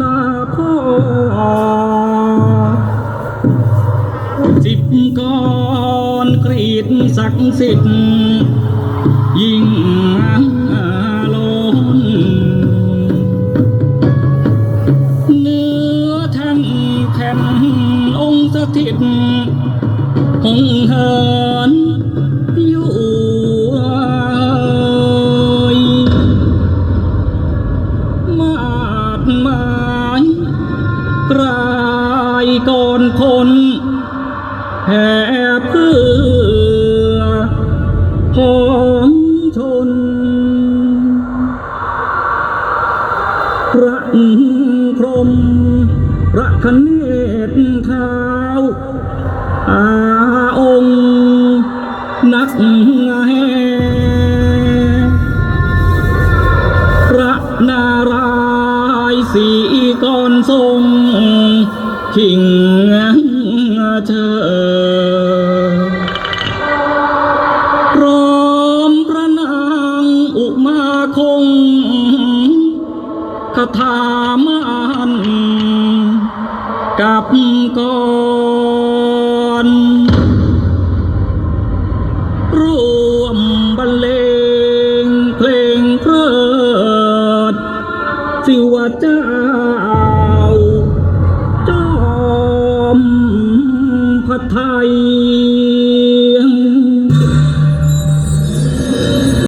นาพ่อสิบก่อนกรีดศักดิ์สิทธิ์ยิ่งล้นเนื้อทั้งแผ่นองค์สถิต กลายก่อนคนแห่เพื่อของชน พระพรหมพระคเนศเท้าอาองค์นักแห่ายสีก่อนทรงขิงเชอพร้อมพระนางอุมาคงคาถามานกับก่อน สิวเจ้าจอมพระไทย